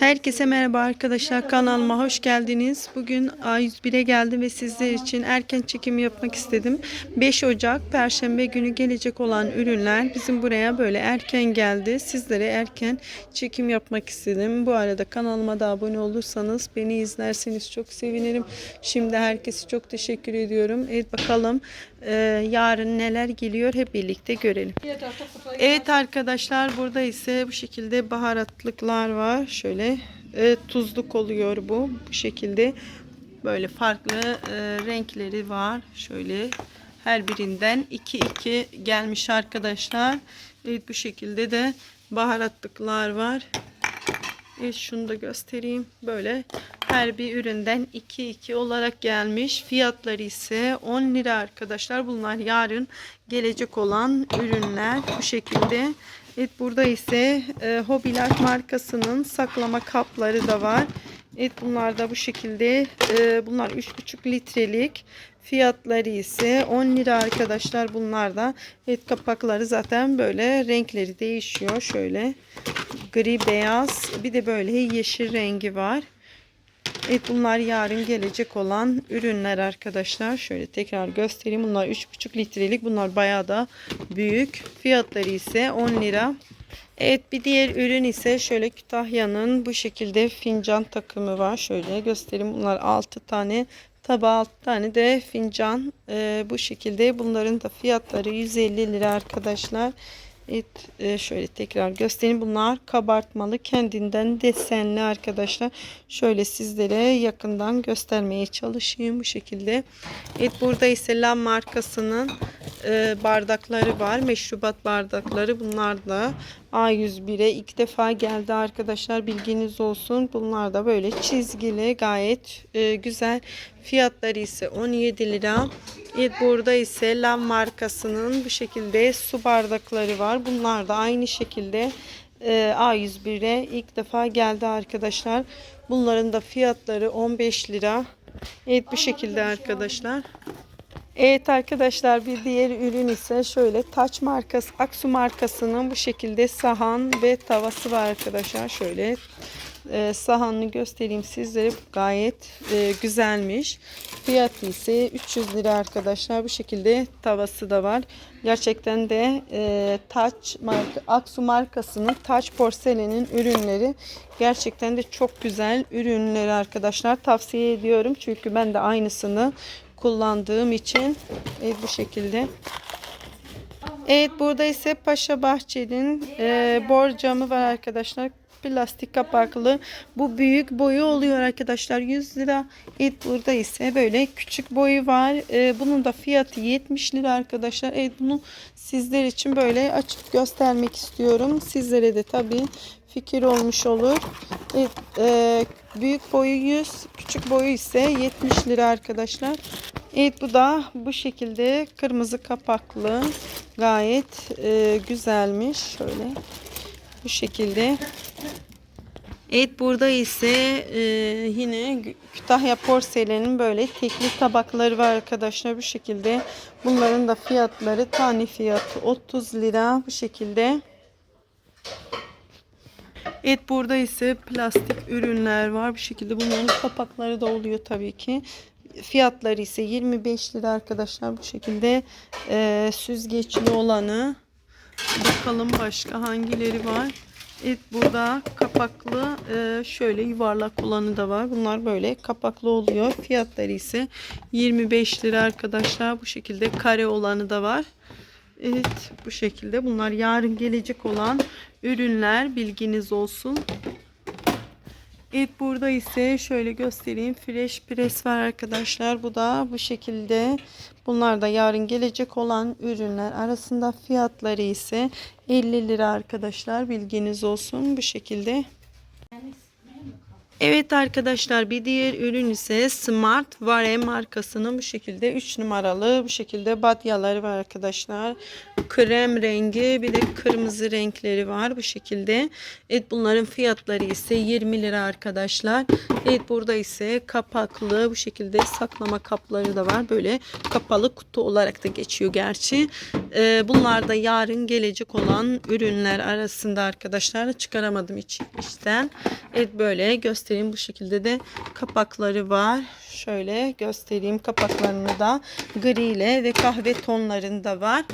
Herkese merhaba arkadaşlar kanalıma hoş geldiniz. Bugün A101'e geldim ve sizler için erken çekim yapmak istedim. 5 Ocak Perşembe günü gelecek olan ürünler bizim buraya böyle erken geldi. Sizlere erken çekim yapmak istedim. Bu arada kanalıma da abone olursanız beni izlerseniz çok sevinirim. Şimdi herkese çok teşekkür ediyorum. Evet bakalım e, yarın neler geliyor hep birlikte görelim. Evet arkadaşlar burada ise bu şekilde baharatlıklar var. Şöyle e, tuzluk oluyor bu. Bu şekilde böyle farklı e, renkleri var. Şöyle her birinden 2-2 gelmiş arkadaşlar. Evet bu şekilde de baharatlıklar var. Evet şunu da göstereyim. Böyle her bir üründen 2-2 olarak gelmiş. Fiyatları ise 10 lira arkadaşlar. Bunlar yarın gelecek olan ürünler bu şekilde. Evet burada ise e, Hobiler markasının saklama kapları da var. Evet bunlar da bu şekilde. E, bunlar 3,5 litrelik. Fiyatları ise 10 lira arkadaşlar bunlar da. Evet kapakları zaten böyle renkleri değişiyor. Şöyle gri beyaz bir de böyle yeşil rengi var. Evet bunlar yarın gelecek olan ürünler arkadaşlar. Şöyle tekrar göstereyim. Bunlar 3,5 litrelik. Bunlar bayağı da büyük. Fiyatları ise 10 lira. Evet bir diğer ürün ise şöyle Kütahya'nın bu şekilde fincan takımı var. Şöyle göstereyim. Bunlar 6 tane tabağı 6 tane de fincan. Ee, bu şekilde bunların da fiyatları 150 lira arkadaşlar. Evet e, şöyle tekrar göstereyim. Bunlar kabartmalı kendinden desenli arkadaşlar. Şöyle sizlere yakından göstermeye çalışayım bu şekilde. Evet burada ise Lam markasının e, bardakları var. Meşrubat bardakları. Bunlar da A101'e ilk defa geldi arkadaşlar. Bilginiz olsun. Bunlar da böyle çizgili gayet e, güzel. Fiyatları ise 17 lira. Evet burada ise Lam markasının bu şekilde su bardakları var. Bunlar da aynı şekilde e, A101'e ilk defa geldi arkadaşlar. Bunların da fiyatları 15 lira. Evet bu şekilde arkadaşlar. Evet arkadaşlar bir diğer ürün ise şöyle Taç markası Aksu markasının bu şekilde sahan ve tavası var arkadaşlar. Şöyle e, sahanını göstereyim sizlere gayet e, güzelmiş. Fiyatı ise 300 lira arkadaşlar. Bu şekilde tavası da var. Gerçekten de e, Taç marka Aksu markasının Taç porselenin ürünleri gerçekten de çok güzel ürünleri arkadaşlar. Tavsiye ediyorum. Çünkü ben de aynısını kullandığım için evet, bu şekilde. Evet burada ise Paşa Bahçeli'nin e, borcamı var arkadaşlar. Plastik kapaklı. Bu büyük boyu oluyor arkadaşlar. 100 lira. Evet burada ise böyle küçük boyu var. E, bunun da fiyatı 70 lira arkadaşlar. Evet bunu sizler için böyle açıp göstermek istiyorum. Sizlere de tabii fikir olmuş olur. E, büyük boyu 100, küçük boyu ise 70 lira arkadaşlar. Evet bu da bu şekilde kırmızı kapaklı. Gayet e, güzelmiş. Şöyle bu şekilde. Evet burada ise e, yine Kütahya porselenin böyle tekli tabakları var arkadaşlar bu şekilde. Bunların da fiyatları tane fiyatı 30 lira bu şekilde. Evet burada ise plastik ürünler var bu şekilde. Bunların kapakları da oluyor tabii ki. Fiyatları ise 25 lira arkadaşlar bu şekilde e, süzgeçli olanı. Bakalım başka hangileri var. Evet burada kapaklı e, şöyle yuvarlak olanı da var. Bunlar böyle kapaklı oluyor. Fiyatları ise 25 lira arkadaşlar. Bu şekilde kare olanı da var. Evet bu şekilde. Bunlar yarın gelecek olan ürünler. Bilginiz olsun. Evet burada ise şöyle göstereyim. Fresh press var arkadaşlar. Bu da bu şekilde. Bunlar da yarın gelecek olan ürünler. Arasında fiyatları ise 50 lira arkadaşlar. Bilginiz olsun bu şekilde. Evet arkadaşlar bir diğer ürün ise Smart Vare markasının bu şekilde 3 numaralı bu şekilde badyaları var arkadaşlar. Krem rengi bir de kırmızı renkleri var bu şekilde. Evet bunların fiyatları ise 20 lira arkadaşlar. Evet burada ise kapaklı bu şekilde saklama kapları da var. Böyle kapalı kutu olarak da geçiyor gerçi. Ee, bunlar da yarın gelecek olan ürünler arasında arkadaşlar çıkaramadım iç, içten. Evet böyle göstereyim bu şekilde de kapakları var. Şöyle göstereyim kapaklarını da gri ile ve kahve tonlarında var.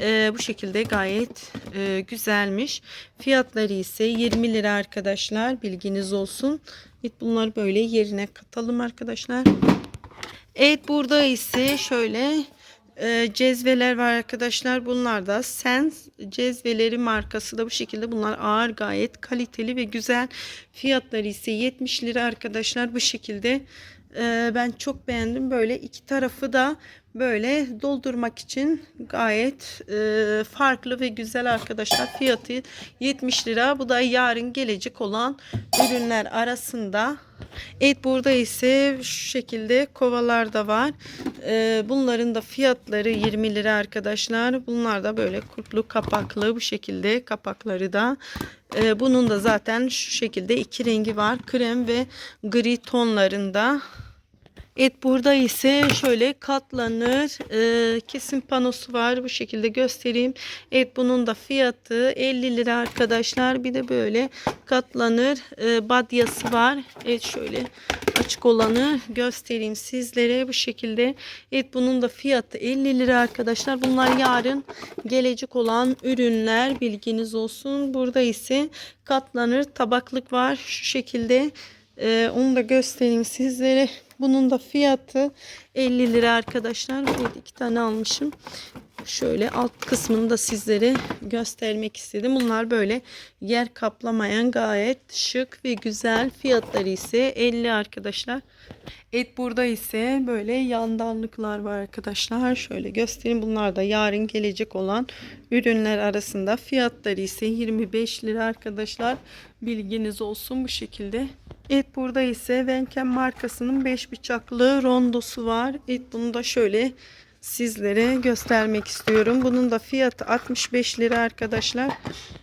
Ee, bu şekilde gayet e, güzelmiş. Fiyatları ise 20 lira arkadaşlar bilginiz olsun. Bunları böyle yerine katalım arkadaşlar. Evet burada ise şöyle e, cezveler var arkadaşlar. Bunlar da Sens cezveleri markası da bu şekilde. Bunlar ağır gayet kaliteli ve güzel. Fiyatları ise 70 lira arkadaşlar bu şekilde. E, ben çok beğendim. Böyle iki tarafı da böyle doldurmak için gayet e, farklı ve güzel arkadaşlar. Fiyatı 70 lira. Bu da yarın gelecek olan ürünler arasında. Evet burada ise şu şekilde kovalar da var. Ee, bunların da fiyatları 20 lira arkadaşlar. Bunlar da böyle kurtlu kapaklı bu şekilde kapakları da. Ee, bunun da zaten şu şekilde iki rengi var. Krem ve gri tonlarında. Evet burada ise şöyle katlanır e, kesim panosu var bu şekilde göstereyim. Evet bunun da fiyatı 50 lira arkadaşlar. Bir de böyle katlanır e, badyası var. Evet şöyle açık olanı göstereyim sizlere bu şekilde. Evet bunun da fiyatı 50 lira arkadaşlar. Bunlar yarın gelecek olan ürünler bilginiz olsun. Burada ise katlanır tabaklık var şu şekilde. Ee, onu da göstereyim sizlere. Bunun da fiyatı 50 lira arkadaşlar. Burada iki tane almışım. Şöyle alt kısmını da sizlere göstermek istedim. Bunlar böyle yer kaplamayan gayet şık ve güzel. Fiyatları ise 50 arkadaşlar. Et burada ise böyle yandanlıklar var arkadaşlar. Şöyle göstereyim. Bunlar da yarın gelecek olan ürünler arasında. Fiyatları ise 25 lira arkadaşlar. Bilginiz olsun bu şekilde. Evet burada ise Venken markasının 5 bıçaklı rondosu var. Evet bunu da şöyle sizlere göstermek istiyorum. Bunun da fiyatı 65 lira arkadaşlar.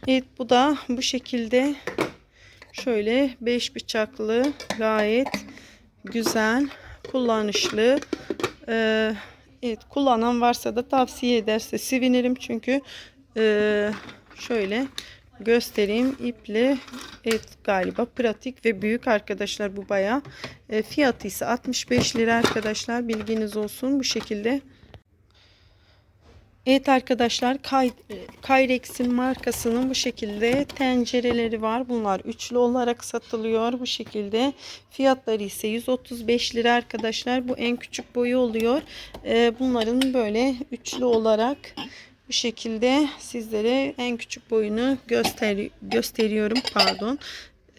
Evet bu da bu şekilde şöyle 5 bıçaklı gayet güzel kullanışlı. Ee, evet kullanan varsa da tavsiye ederse sevinirim çünkü e, şöyle göstereyim ipli evet galiba pratik ve büyük arkadaşlar bu baya e, fiyatı ise 65 lira arkadaşlar bilginiz olsun bu şekilde Evet arkadaşlar Kay, Kayrex'in markasının bu şekilde tencereleri var. Bunlar üçlü olarak satılıyor bu şekilde. Fiyatları ise 135 lira arkadaşlar. Bu en küçük boyu oluyor. Ee, bunların böyle üçlü olarak bu şekilde sizlere en küçük boyunu göster gösteriyorum. Pardon.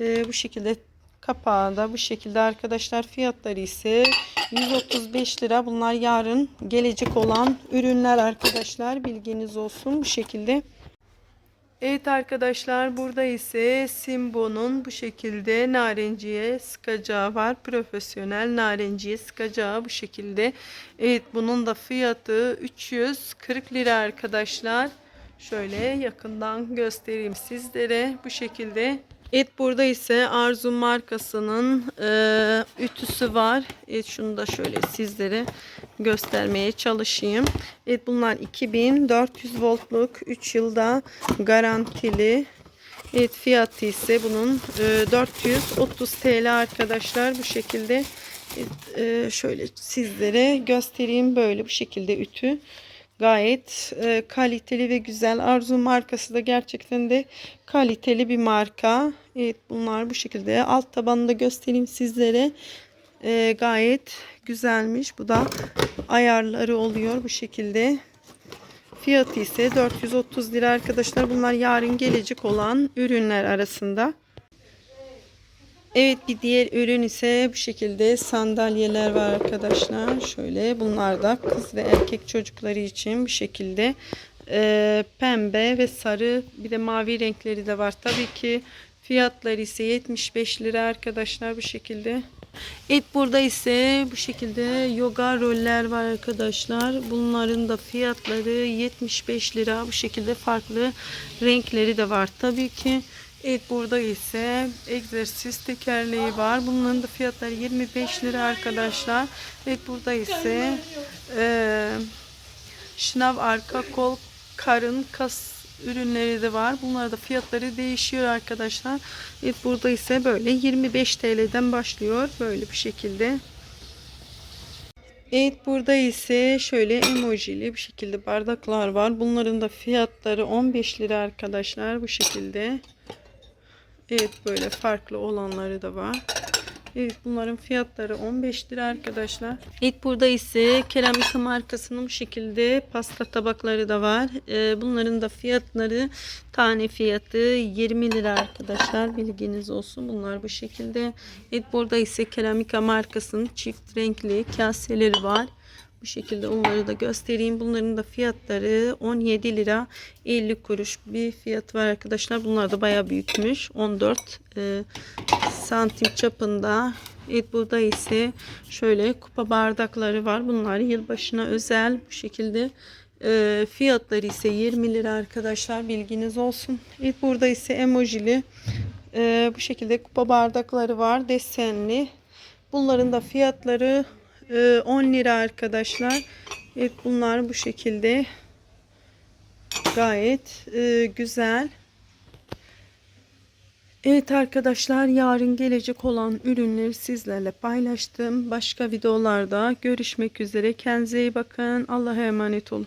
Ee, bu şekilde Kapağı da bu şekilde arkadaşlar. Fiyatları ise 135 lira. Bunlar yarın gelecek olan ürünler arkadaşlar. Bilginiz olsun bu şekilde. Evet arkadaşlar burada ise Simbo'nun bu şekilde narenciye sıkacağı var. Profesyonel narenciye sıkacağı bu şekilde. Evet bunun da fiyatı 340 lira arkadaşlar. Şöyle yakından göstereyim sizlere bu şekilde. Evet burada ise Arzu markasının e, ütüsü var. Evet şunu da şöyle sizlere göstermeye çalışayım. Evet bunlar 2400 voltluk 3 yılda garantili. Evet fiyatı ise bunun e, 430 TL arkadaşlar bu şekilde. E, şöyle sizlere göstereyim böyle bu şekilde ütü. Gayet e, kaliteli ve güzel. Arzu markası da gerçekten de kaliteli bir marka. Evet bunlar bu şekilde. Alt tabanını da göstereyim sizlere. E, gayet güzelmiş. Bu da ayarları oluyor bu şekilde. Fiyatı ise 430 lira arkadaşlar. Bunlar yarın gelecek olan ürünler arasında. Evet bir diğer ürün ise bu şekilde sandalyeler var arkadaşlar. Şöyle bunlar da kız ve erkek çocukları için bu şekilde e, pembe ve sarı bir de mavi renkleri de var. Tabii ki Fiyatları ise 75 lira arkadaşlar bu şekilde. Et burada ise bu şekilde yoga roller var arkadaşlar. Bunların da fiyatları 75 lira. Bu şekilde farklı renkleri de var tabii ki. Evet burada ise egzersiz tekerleği var. Bunların da fiyatları 25 lira arkadaşlar. Evet burada ise eee şınav arka kol karın kas ürünleri de var. Bunlar da fiyatları değişiyor arkadaşlar. Evet burada ise böyle 25 TL'den başlıyor. Böyle bir şekilde. Evet burada ise şöyle emojili bir şekilde bardaklar var. Bunların da fiyatları 15 lira arkadaşlar bu şekilde. Evet böyle farklı olanları da var. Evet bunların fiyatları 15 lira arkadaşlar. Evet burada ise keramika markasının bu şekilde pasta tabakları da var. Ee, bunların da fiyatları tane fiyatı 20 lira arkadaşlar. Bilginiz olsun. Bunlar bu şekilde. Evet burada ise keramika markasının çift renkli kaseleri var. Bu şekilde onları da göstereyim. Bunların da fiyatları 17 lira 50 kuruş bir fiyat var arkadaşlar. Bunlar da bayağı büyükmüş. 14 e, santim çapında. Evet burada ise şöyle kupa bardakları var. Bunlar yılbaşına özel bu şekilde. E, fiyatları ise 20 lira arkadaşlar. Bilginiz olsun. Evet burada ise emojili e, bu şekilde kupa bardakları var. Desenli. Bunların da fiyatları 10 lira arkadaşlar. Evet bunlar bu şekilde gayet e, güzel. Evet arkadaşlar yarın gelecek olan ürünleri sizlerle paylaştım. Başka videolarda görüşmek üzere. Kendinize iyi bakın. Allah'a emanet olun.